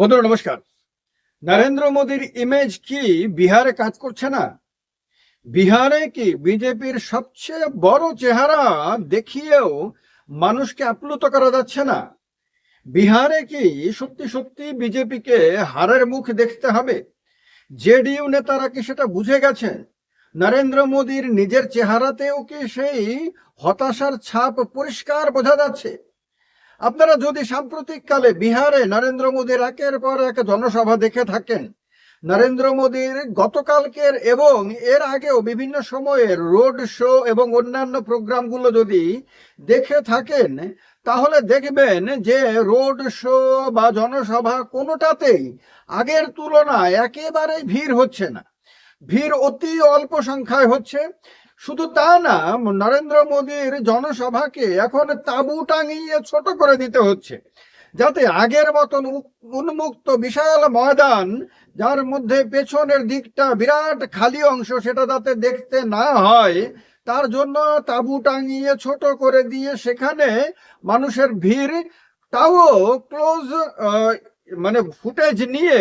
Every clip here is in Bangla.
বন্ধুরা, নমস্কার। নরেন্দ্র মোদীর ইমেজ কি বিহারে কাজ করছে না? বিহারে কি বিজেপির সবচেয়ে বড় চেহারা দেখিয়েও মানুষকে আপ্লুত করা যাচ্ছে না? বিহারে কি সত্যি সত্যি বিজেপিকে হারের মুখ দেখতে হবে? জেডিইউ নেতারা কি সেটা বুঝে গেছেন? নরেন্দ্র মোদীর নিজের চেহারাতেও কি সেই হতাশার ছাপ পরিষ্কার বোঝা যাচ্ছে? আপনারা যদি সাম্প্রতিককালে বিহারে নরেন্দ্র মোদীর একের পর এক জনসভা দেখে থাকেন, নরেন্দ্র মোদীর গতকালকের এবং এর আগেও বিভিন্ন সময়ের রোড শো এবং অন্যান্য প্রোগ্রামগুলো যদি দেখে থাকেন, তাহলে দেখবেন যে রোড শো বা জনসভা কোনোটাতেই আগের তুলনায় একেবারে ভিড় হচ্ছে না। ভিড় অতি অল্প সংখ্যায় হচ্ছে। শুধু তা না, নরেন্দ্র মোদীর জনসভাকে এখন তাবু টাঙিয়ে ছোট করে দিতে হচ্ছে, যাতে আগের মতন উন্মুক্ত বিশাল ময়দান, যার মধ্যে পেছনের দিকটা বিরাট খালি অংশ সেটা যাতে দেখতে না হয়, তার জন্য তাবু টাঙিয়ে ছোট করে দিয়ে সেখানে মানুষের ভিড়, তাও ক্লোজ মানে ফুটেজ নিয়ে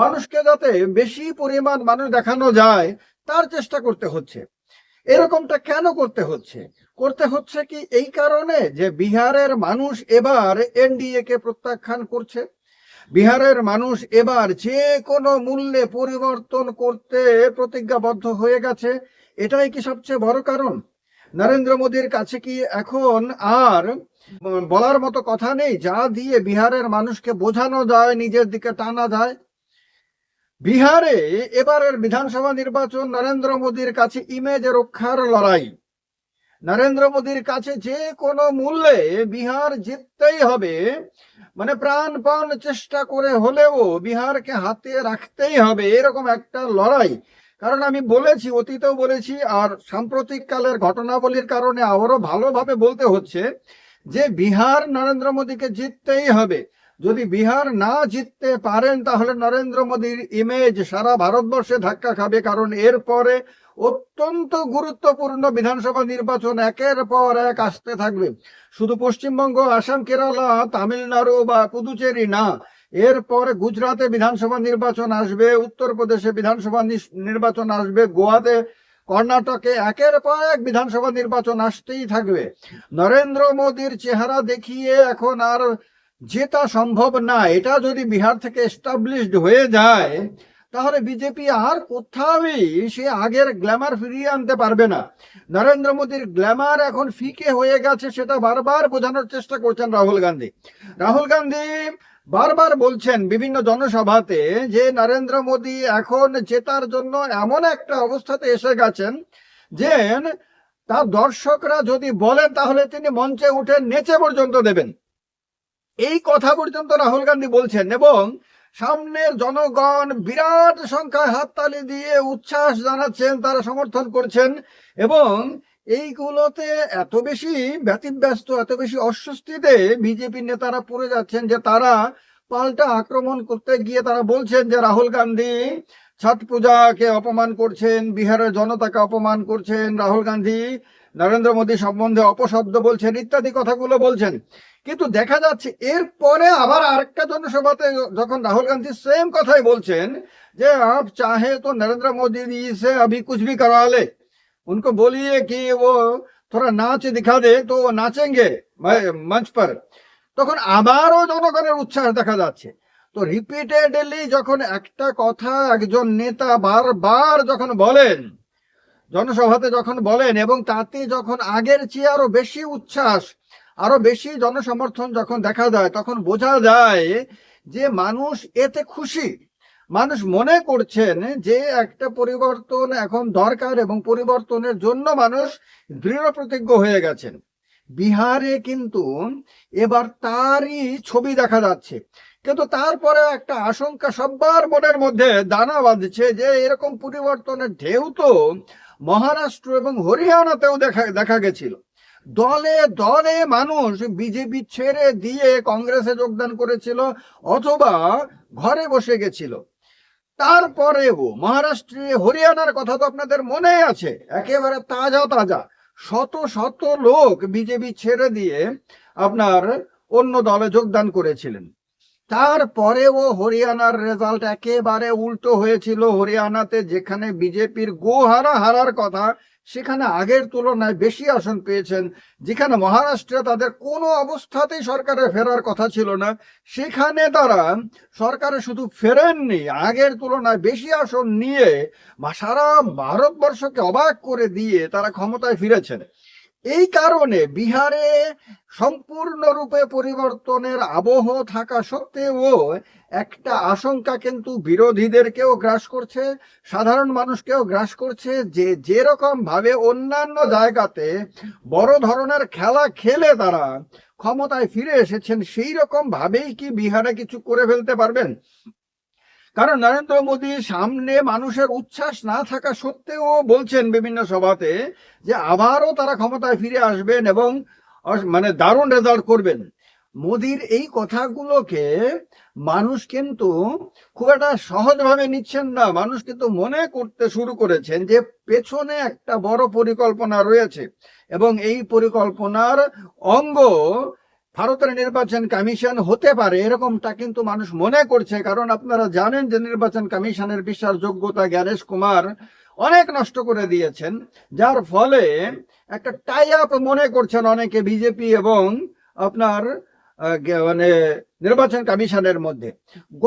মানুষকে যাতে বেশি পরিমাণ মানুষ দেখানো যায়, তার চেষ্টা করতে হচ্ছে। এরকমটা কেন করতে হচ্ছে? করতে হচ্ছে কি এই কারণে যে বিহারের মানুষ এবার এনডিএ কে প্রত্যাখ্যান করছে। বিহারের মানুষ এবার যে কোনো মূল্যে পরিবর্তন করতে প্রতিজ্ঞাবদ্ধ হয়ে গেছে, এটাই কি সবচেয়ে বড় কারণ? নরেন্দ্র মোদীর কাছে কি এখন আর বলার মতো কথা নেই? যা দিয়ে বিহারের মানুষকে বোঝানো যায়, নিজের দিকে টানা যায়। বিহারে এবারের বিধানসভা নির্বাচন নরেন্দ্র মোদীর কাছে ইমেজ রক্ষার লড়াই। নরেন্দ্র মোদীর কাছে যে কোনো মূল্যে বিহার জিততেই হবে। মানে প্রাণপণ চেষ্টা করে হলেও বিহারকে হাতে রাখতেই হবে, এরকম একটা লড়াই। কারণ আমি বলেছি, অতীতেও বলেছি, আর সাম্প্রতিক কালের ঘটনাবলীর কারণে আবারও ভালোভাবে বলতে হচ্ছে যে বিহার নরেন্দ্র মোদীকে জিততেই হবে। যদি বিহার না জিততে পারেন, তাহলে নরেন্দ্র মোদীর ইমেজ সারা ভারতবর্ষে ধাক্কা খাবে, কারণ এরপরে অত্যন্ত গুরুত্বপূর্ণ বিধানসভা নির্বাচন একের পর এক আসতে থাকবে। শুধু পশ্চিমবঙ্গ, আসাম, কেরালা, তামিলনাড়ু বা পুদুচেরি না, এরপরে গুজরাটে বিধানসভা নির্বাচন আসবে, উত্তরপ্রদেশে বিধানসভা নিস- নির্বাচন আসবে, গোয়াতে, কর্ণাটকে একের পর এক বিধানসভা নির্বাচন আসতেই থাকবে। নরেন্দ্র মোদীর চেহারা দেখিয়ে এখন আর জেতা সম্ভব না, এটা যদি বিহার থেকে এস্টাবলিশড হয়ে যায়, তাহলে বিজেপি আর কোথাওই সে আগের গ্ল্যামার ফিরিয়ে আনতে পারবে না। নরেন্দ্র মোদীর গ্ল্যামার এখন ফিকে হয়ে গেছে, সেটা বারবার বোঝানোর চেষ্টা করছেন রাহুল গান্ধী। রাহুল গান্ধী বারবার বলছেন বিভিন্ন জনসভাতে যে নরেন্দ্র মোদী এখন জেতার জন্য এমন একটা অবস্থাতে এসে গেছেন, যে তার দর্শকরা যদি বলেন, তাহলে তিনি মঞ্চে উঠে নেচে পর্যন্ত দেবেন। এই কথা পর্যন্ত রাহুল গান্ধী বলছেন এবং সামনের জনগণ বিরাট সংখ্যায় হাততালি দিয়ে উচ্ছ্বাস জানাচ্ছেন, তারা সমর্থন করছেন এবং এইগুলোতে এত বেশি ব্যতিব্যস্ত, এত বেশি অস্বস্তিতে বিজেপি নেতারা পড়ে যাচ্ছেন যে তারা পাল্টা আক্রমণ করতে গিয়ে তারা বলছেন যে রাহুল গান্ধী ছট পূজাকে অপমান করছেন, বিহারের জনতাকে অপমান করছেন রাহুল গান্ধী। নরেন্দ্র মোদী সম্বন্ধে অপশব্দ বলছেন, ইত্যাদি কথাগুলো বলছেন। কিন্তু দেখা যাচ্ছে এরপরে আবার আরেকটা জনসভাতে যখন রাহুল গান্ধী সেম কথাই বলছেন যে, আপ চাহে তো নরেন্দ্র মোদী সে অভি কুছ ভি করালে উনকো বলিয়ে কি ও थोड़ा নাচ दिखा দে, তো নাচেঙ্গে মঞ্চ পর। তখন আবারও জনগণের উচ্ছ্বাস দেখা যাচ্ছে। তো রিপিটেডলি যখন একটা কথা একজন নেতা বারবার যখন বলেন জনসভাতে যখন বলেন এবং তাতে যখন আগের চেয়ে আরও বেশি উচ্ছ্বাস, আরও বেশি জনসমর্থন যখন দেখা যায়, তখন বোঝা যায় যে মানুষ এতে খুশি। মানুষ মনে করছেন যে একটা পরিবর্তন এখন দরকার এবং পরিবর্তনের জন্য মানুষ দৃঢ় প্রতিজ্ঞ হয়ে গেছেন। বিহারে কিন্তু এবার তারই ছবি দেখা যাচ্ছে। কিন্তু তারপরে একটা আশঙ্কা সবার মনের মধ্যে দানা বাঁধছে যে এরকম পরিবর্তনের ঢেউ তো মহারাষ্ট্র এবং হরিয়ানাতেও দেখা দেখা গেছিল। দলে দলে মানুষ বিজেপি ছেড়ে দিয়ে কংগ্রেসে যোগদান করেছিল অথবা ঘরে বসে গেছিল। তারপরেও মহারাষ্ট্রে হরিয়ানার কথা তো আপনাদের মনে আছে, একেবারে তাজা তাজা। শত শত লোক বিজেপি ছেড়ে দিয়ে আপনার অন্য দলে যোগদান করেছিলেন। তারপরেও হরিয়ানার রেজাল্ট একেবারে উল্টো হয়েছিল। হরিয়ানাতে যেখানে বিজেপির গোহারা হারার কথা, সেখানে আগের তুলনায় বেশি আসন পেয়েছেন, যেখানে মহারাষ্ট্রে তাদের কোনো অবস্থাতেই সরকারে ফেরার কথা ছিল না। সেখানে তারা সরকারে শুধু ফেরেননি, আগের তুলনায় বেশি আসন নিয়ে সারা ভারতবর্ষকে অবাক করে দিয়ে তারা ক্ষমতায় ফিরেছেন। এই কারণে বিহারে সম্পূর্ণরূপে পরিবর্তনের আবহ থাকা সত্ত্বেও একটা আশঙ্কা কিন্তু বিরোধীদেরকেও গ্রাস করছে, সাধারণ মানুষকেও গ্রাস করছে যে যেরকম ভাবে অন্যান্য জায়গাতে বড় ধরনের খেলা খেলে তারা ক্ষমতায় ফিরে এসেছেন সেই রকম ভাবেই কি বিহারে কিছু করে ফেলতে পারবেন? কারণ নরেন্দ্র মোদী সামনে মানুষের উচ্ছ্বাস না থাকা সত্ত্বেও বলছেন বিভিন্ন সভাতে যে আবারও তারা ক্ষমতায় ফিরে আসবেন এবং মানে দারুণ রেজাল্ট করবেন। মোদির এই কথাগুলোকে মানুষ কিন্তু খুব একটা সহজভাবে নিচ্ছেন না। মানুষ কিন্তু মনে করতে শুরু করেছেন যে পেছনে একটা বড় পরিকল্পনা রয়েছে এবং এই পরিকল্পনার অঙ্গ ভারতের নির্বাচন কমিশন হতে পারে, এরকমটা কিন্তু মানুষ মনে করছে, কারণ আপনারা জানেন যে নির্বাচন কমিশনের বিশ্বাসযোগ্যতা জ্ঞানেশ কুমার অনেক নষ্ট করে দিয়েছেন, যার ফলে একটা টাই আপ মনে করছেন অনেকে বিজেপি এবং আপনার মানে নির্বাচন কমিশনের মধ্যে।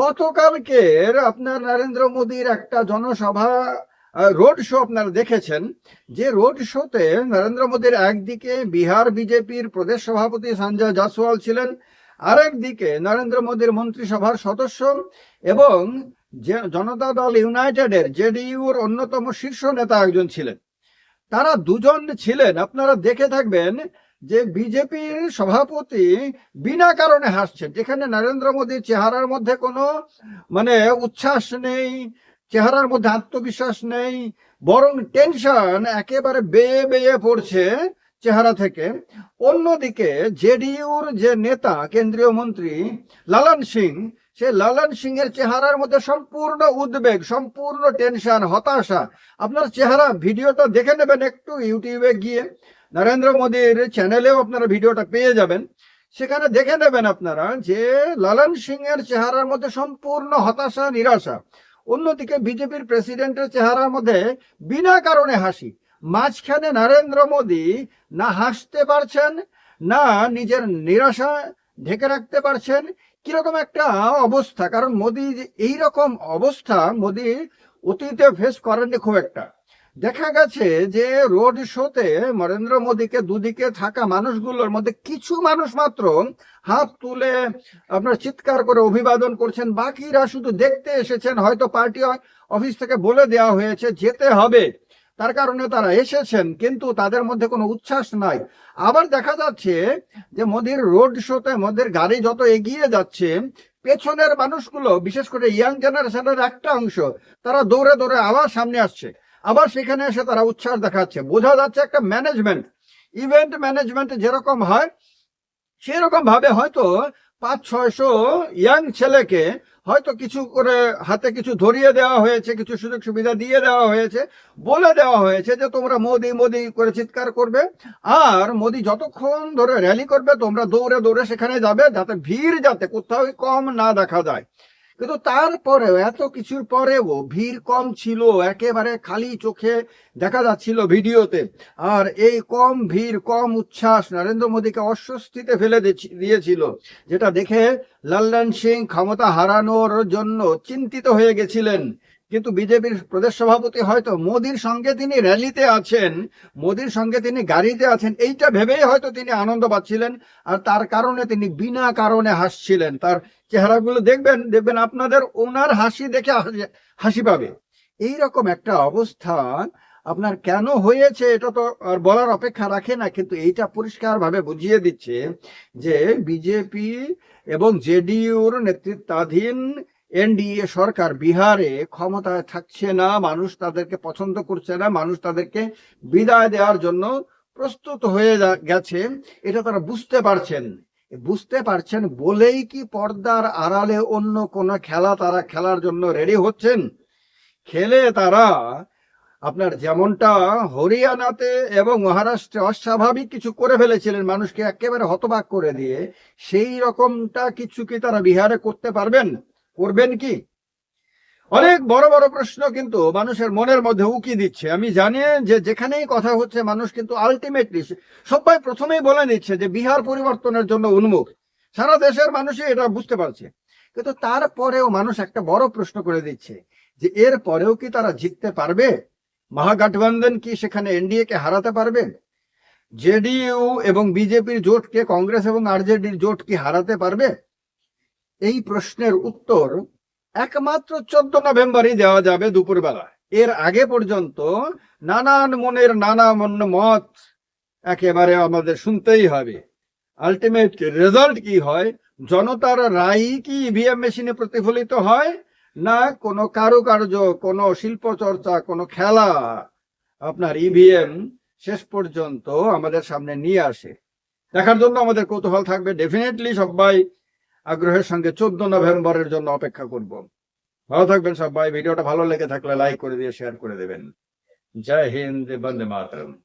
গতকালকের আপনার নরেন্দ্র মোদীর একটা জনসভা রোড শো আপনারা দেখেছেন যে রোড শোতে নরেন্দ্র মোদীর একদিকে বিহার বিজেপির প্রদেশ সভাপতি সঞ্জয় জাসওয়াল ছিলেন, আরেকদিকে নরেন্দ্র মোদীর মন্ত্রিসভার সদস্য এবং জনতা দল ইউনাইটেডের জেডিইউর অন্যতম শীর্ষ নেতা একজন ছিলেন। তারা দুজন ছিলেন। আপনারা দেখে থাকবেন যে বিজেপির সভাপতি বিনা কারণে হাসছেন। যেখানে নরেন্দ্র মোদীর চেহারার মধ্যে কোনো মানে উচ্ছ্বাস নেই চেহারার মধ্যে আত্মবিশ্বাস নেই, বরং টেনশন একেবারে বেয়ে বেয়ে পড়ছে চেহারা থেকে। অন্যদিকে জেডিইউর যে নেতা, কেন্দ্রীয় মন্ত্রী লালন সিং, সে লালন সিং এর চেহারার মধ্যে সম্পূর্ণ উদ্বেগ, সম্পূর্ণ টেনশন, হতাশা। আপনার চেহারা, ভিডিওটা দেখে নেবেন একটু ইউটিউবে গিয়ে। নরেন্দ্র মোদীর চ্যানেলেও আপনারা ভিডিওটা পেয়ে যাবেন। সেখানে দেখে নেবেন আপনারা যে লালন সিং এর চেহারার মধ্যে সম্পূর্ণ হতাশা, নিরাশা। অন্যদিকে বিজেপির প্রেসিডেন্টের চেহারার মধ্যে বিনা কারণে হাসি। মাঝখানে নরেন্দ্র মোদী না হাসতে পারছেন, না নিজের নিরাশা ঢেকে রাখতে পারছেন। কীরকম একটা অবস্থা, কারণ মোদী এইরকম অবস্থা, মোদী অতীতে ফেস করেননি খুব একটা। দেখা গেছে যে রোড শোতে নরেন্দ্র মোদীকে দুদিকে থাকা মানুষগুলোর মধ্যে কিছু মানুষ মাত্র হাত তুলে আপনার চিৎকার করে অভিবাদন করছেন। বাকিরা শুধু দেখতে এসেছেন, হয়তো পার্টি অফিস থেকে বলে দেওয়া হয়েছে, যেতে হবে। তার কারণে তারা এসেছেন, কিন্তু তাদের মধ্যে কোনো উচ্ছ্বাস নাই। আবার দেখা যাচ্ছে যে মোদির রোড শোতে মোদির গাড়ি যত এগিয়ে যাচ্ছে, পেছনের মানুষগুলো, বিশেষ করে ইয়াং জেনারেশনের একটা অংশ, তারা দৌড়ে দৌড়ে আবার সামনে আসছে। আবার সেখানে এসে তারা উচ্ছ্বাস দেখাচ্ছে। বোঝা যাচ্ছে একটা ম্যানেজমেন্ট ইভেন্ট ম্যানেজমেন্ট যেরকম হয়, সেরকম ভাবে হয়তো পাঁচ, ছয়শো ইয়াং ছেলেকে হয়তো কিছু করে হাতে কিছু ধরিয়ে দেওয়া হয়েছে, কিছু সুযোগ সুবিধা দিয়ে দেওয়া হয়েছে, বলে দেওয়া হয়েছে যে তোমরা মোদি মোদি করে চিৎকার করবে। আর মোদি যতক্ষণ ধরে র্যালি করবে, তোমরা দৌড়ে দৌড়ে সেখানে যাবে, যাতে ভিড় যাতে কোথাও কম না দেখা যায়। কিন্তু তারপরেও, এত কিছুর পরেও ভিড় কম ছিল, একেবারে খালি চোখে দেখা যাচ্ছিল ভিডিওতে। আর এই কম ভিড়, কম উচ্ছ্বাস নরেন্দ্র মোদীকে অস্বস্তিতে ফেলে দিয়েছি- দিয়েছিল, যেটা দেখে লাল্লান সিং ক্ষমতা হারানোর জন্য চিন্তিত হয়ে গেছিলেন। কিন্তু বিজেপির প্রদেশ সভাপতি হয়তো মোদির সঙ্গে তিনি র্যালিতে আছেন, মোদির সঙ্গে তিনি গাড়িতে আছেন, এইটা ভেবেই হয়তো তিনি আনন্দ পাচ্ছিলেন আর তার কারণে তিনি বিনা কারণে হাসছিলেন। তার চেহারাগুলো দেখবেন দেখবেন আপনাদের ওনার হাসি দেখে হাসি- পাবে। এইরকম একটা অবস্থা আপনার কেন হয়েছে এটা তো আর বলার অপেক্ষা রাখে না, কিন্তু এইটা পরিষ্কার ভাবে বুঝিয়ে দিচ্ছে যে বিজেপি এবং জেডিইউর নেতৃত্বাধীন এনডিএ সরকার বিহারে ক্ষমতায় থাকছে না, মানুষ তাদেরকে পছন্দ করছে না, মানুষ তাদেরকে বিদায় দেওয়ার জন্য প্রস্তুত হয়ে গেছে। এটা তারা বুঝতে পারছেন। বুঝতে পারছেন বলেই কি পর্দার আড়ালে অন্য কোন খেলা তারা খেলার জন্য রেডি হচ্ছেন? খেলে তারা আপনার যেমনটা হরিয়ানাতে এবং মহারাষ্ট্রে অস্বাভাবিক কিছু করে ফেলেছিলেন মানুষকে একেবারে হতবাক করে দিয়ে, সেই রকমটা কিছু কি তারা বিহারে করতে পারবেন? করবেন কি? অনেক বড় বড় প্রশ্ন কিন্তু মানুষের মনের মধ্যে উকি দিচ্ছে। আমি জানি যে যেখানেই কথা হচ্ছে, মানুষ কিন্তু আলটিমেটলি সবাই প্রথমেই বলে নিচ্ছে যে বিহার পরিবর্তনের জন্য উন্মুখ। সারা দেশের মানুষই এটা বুঝতে পারছে। কিন্তু তারপরেও মানুষ একটা বড় প্রশ্ন করে দিচ্ছে যে এর পরেও কি তারা জিততে পারবে? মহাগঠবন্ধন কি সেখানে এনডিএ কে হারাতে পারবে? জেডিইউ এবং বিজেপির জোটকে কংগ্রেস এবং আরজেডির জোট কি হারাতে পারবে? এই প্রশ্নের উত্তর একমাত্র চোদ্দ নভেম্বরই দেওয়া যাবে দুপুরবেলা এর আগে পর্যন্ত নানান মনের নানা মন মত একেবারে আমাদের শুনতেই হবে। আলটিমেট রেজাল্ট কি হয়? জনতার রায় কি ইভিএম মেশিনে প্রতিফলিত হয়? না কোনো কারুকার্য, কোনো শিল্প চর্চা, কোনো খেলা? আপনার ইভিএম শেষ পর্যন্ত আমাদের সামনে নিয়ে আসে। দেখার জন্য আমাদের কৌতূহল থাকবে। ডেফিনেটলি সবাই আগ্রহের সঙ্গে চোদ্দ নভেম্বরের জন্য অপেক্ষা করব। ভালো থাকবেন সবাই। ভিডিওটা ভালো লেগে থাকলে লাইক করে দিয়ে শেয়ার করে দেবেন। জয় হিন্দ, বন্দে মাতরম।